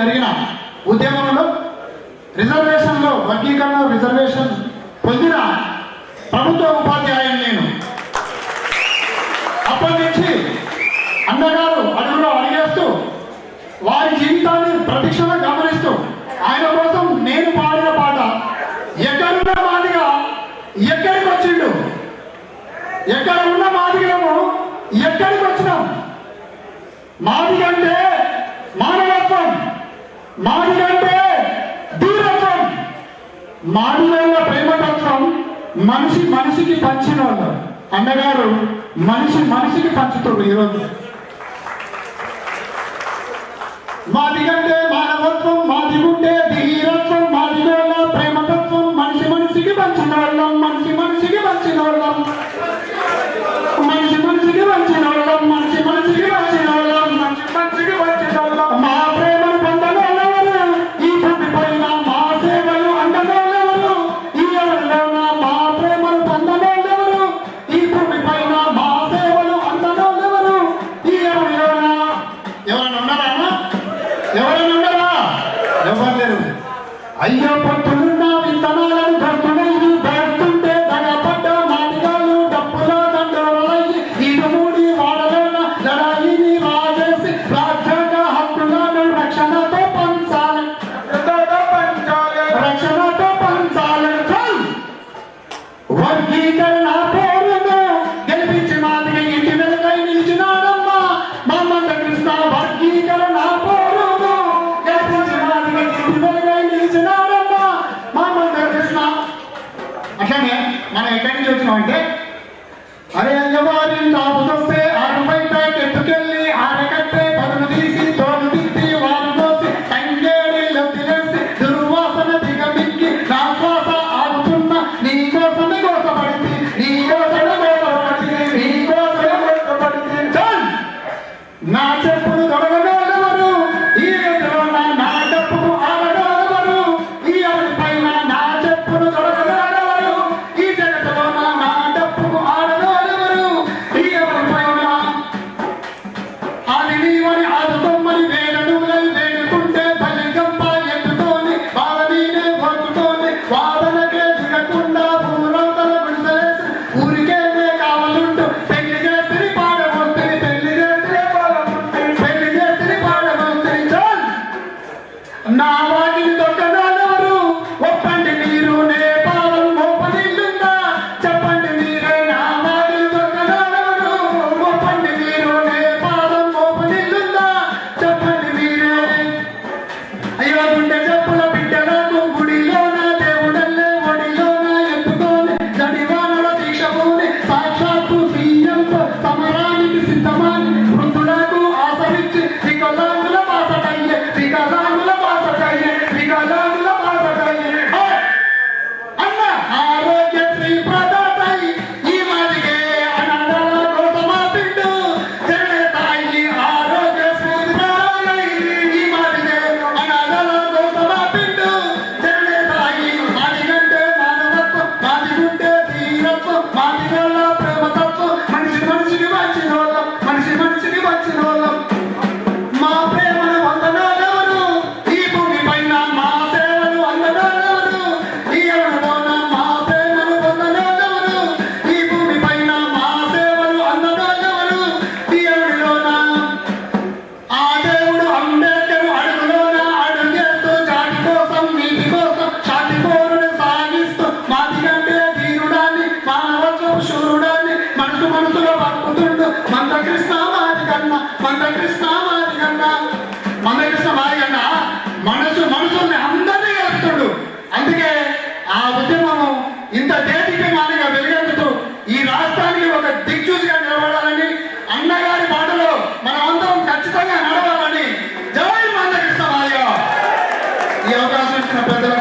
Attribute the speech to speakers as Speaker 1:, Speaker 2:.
Speaker 1: జరిగిన ఉద్యమంలో రిజర్వేషన్లో వర్గీకరణ రిజర్వేషన్ పొందిన ప్రభుత్వ ఉపాధ్యాయులు నేను. అప్పటి నుంచి అన్నగారు అడుగులో అడిగేస్తూ వారి జీవితాన్ని ప్రతిక్షణ గమనిస్తూ ఆయన కోసం నేను పాడిన పాట ఎక్కడున్న మాదిగా ఎక్కడికి వచ్చిండు? ఎక్కడ ఉన్న మాదిగము ఎక్కడికి వచ్చినాం? మాదిగంటే మాది మాడికంటే దూరత్వం. మాడిలో ప్రేమతత్వం మనిషి మనిషికి పంచిన వాళ్ళు అన్నగారు మనిషి మనిషికి పంచుతుంది ఈరోజు. మాది కంటే మానవత్వం మాది ఉంటే ஐயா பட்டது అనగానే మనం ఎక్కడి నుంచి వచ్చినామంటే అరే అంగవారిని భక్తులు భక్తుడు మంద కృష్ణ కన్నా మంద కృష్ణ కన్నా. మంద కృష్ణ వారి కన్నా మనసు మనసుని అందరినీ కలుపుతుడు అందుకే ఆ ఉద్యమము ఇంత దేశీయమానంగా వెలుగెత్తుతూ ఈ రాష్ట్రానికి ఒక దిక్చూసిగా నిలబడాలని అన్నగారి మాటలో మనం అందరం ఖచ్చితంగా నడవాలని జై మంద కృష్ణ వారి ఈ అవకాశం ఇచ్చిన పెద్దలు